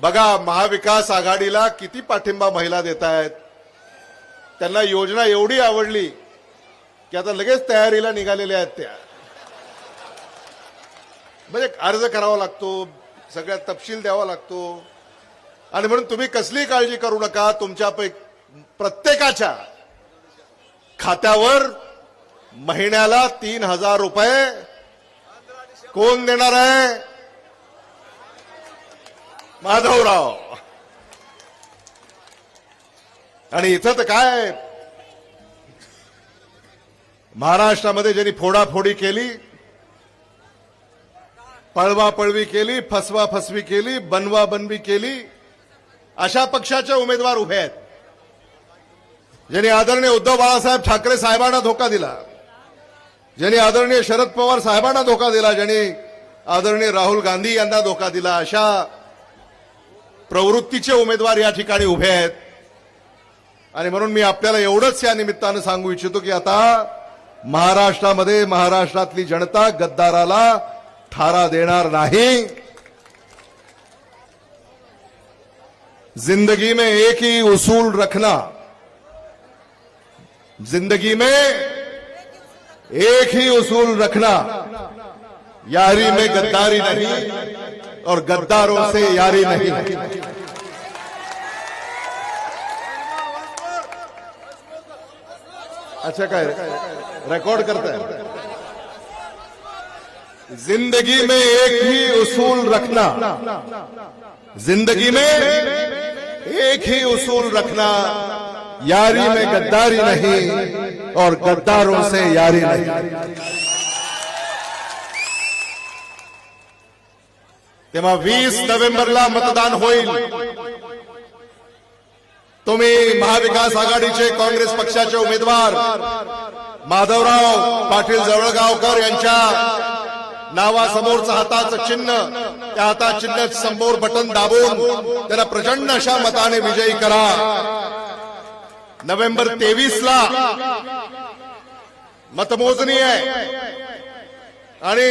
बघा महाविकास आघाडीला किती पाठिंबा महिला देत आहेत त्यांना योजना एवढी आवडली की आता लगेच तयारीला निघालेल्या आहेत त्या. म्हणजे अर्ज करावा लागतो सगळ्या तपशील द्यावा लागतो. आणि म्हणून तुम्ही कसली काळजी करू नका तुमच्या प्रत्येकाच्या खात्यावर महिन्याला तीन हजार रुपये कोण देणार आहे? माधवराव. आणि इथं तर काय? महाराष्ट्रामध्ये ज्यांनी फोडाफोडी केली पळवा पळवी केली फसवा फसवी केली बनवा बनवी केली अशा पक्षाचे उमेदवार उभे आहेत. ज्यांनी आदरणीय उद्धव बाळासाहेब ठाकरे साहेबांना धोका दिला. ज्यांनी आदरणीय शरद पवार साहेबांना धोका दिला. ज्यांनी आदरणीय राहुल गांधी यांना धोका दिला. अशा प्रवृत्तीचे उमेदवार या ठिकाणी उभे आहेत. आणि म्हणून मी आपल्याला एवढंच या निमित्तानं सांगू इच्छितो की आता महाराष्ट्रामध्ये महाराष्ट्रातली जनता गद्दाराला थारा देणार नाही. जिंदगी में एक ही उसूल रखना। जिंदगी में एक ही उसूल रखना। यारी में गद्दारी नहीं। और गद्दारों से यारी नहीं। अच्छा कह रिकॉर्ड रेकॉर्ड करताय ज़िंदगी में एक ही उसूल रखना। ज़िंदगी में एक ही उसूल रखना। यारी में गद्दारी नहीं और गद्दारों से यारी नहीं। तेव्हा वीस नोव्हेंबरला मतदान होईल. तुम्ही महाविकास आघाडीचे काँग्रेस पक्षाचे उमेदवार माधवराव पाटील जवळगावकर यांच्या नावासमोरचं हाताचं चिन्ह त्या हाता चिन्ह समोर बटन दाबून त्याला प्रचंड अशा मताने विजयी करा. नोव्हेंबर तेवीस ला मतमोजणी आहे. आणि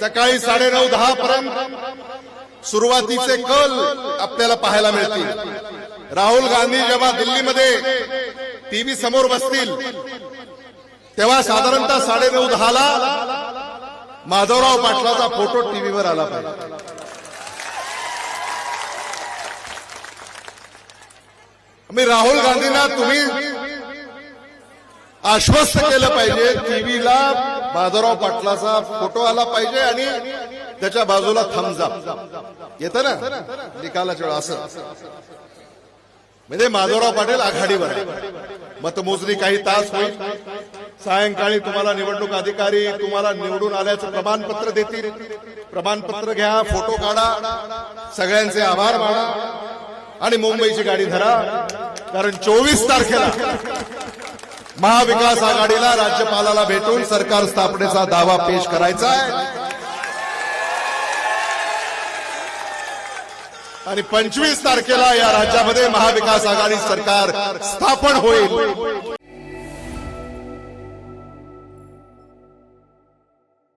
सकाळी साडेनऊ दहा पर्यंत सुरुवातीचे कल आपल्याला पाहायला मिळतील. राहुल गांधी जेव्हा दिल्लीमध्ये टीव्ही समोर बसतील तेव्हा साधारणतः साडेनऊ दहाला माधवराव पाटलाचा फोटो टीव्हीवर आला पाहिजे. मी राहुल गांधींना तुम्ही आश्वस्त केलं पाहिजे. टीव्हीला माधवराव पाटलाचा फोटो आला पाहिजे आणि त्याच्या बाजूला थमजा येतं ना? निकालाच्या वेळा असं. म्हणजे माधवराव पाटील आघाडीवर. मतमोजणी काही तास होईल. सायंकाळी तुम्हाला निवडणूक अधिकारी तुम्हाला निवडून आल्याचं प्रमाणपत्र देतील. प्रमाणपत्र घ्या फोटो काढा. सगळ्यांचे आभार माना. आणि मुंबईची गाडी धरा. कारण चोवीस तारखेला महाविकास आघाडीला राज्यपालाला भेटून सरकार स्थापनेचा दावा पेश करायचा आहे. आणि पंचवीस तारखेला या राज्यामध्ये महाविकास आघाडी सरकार स्थापन होईल.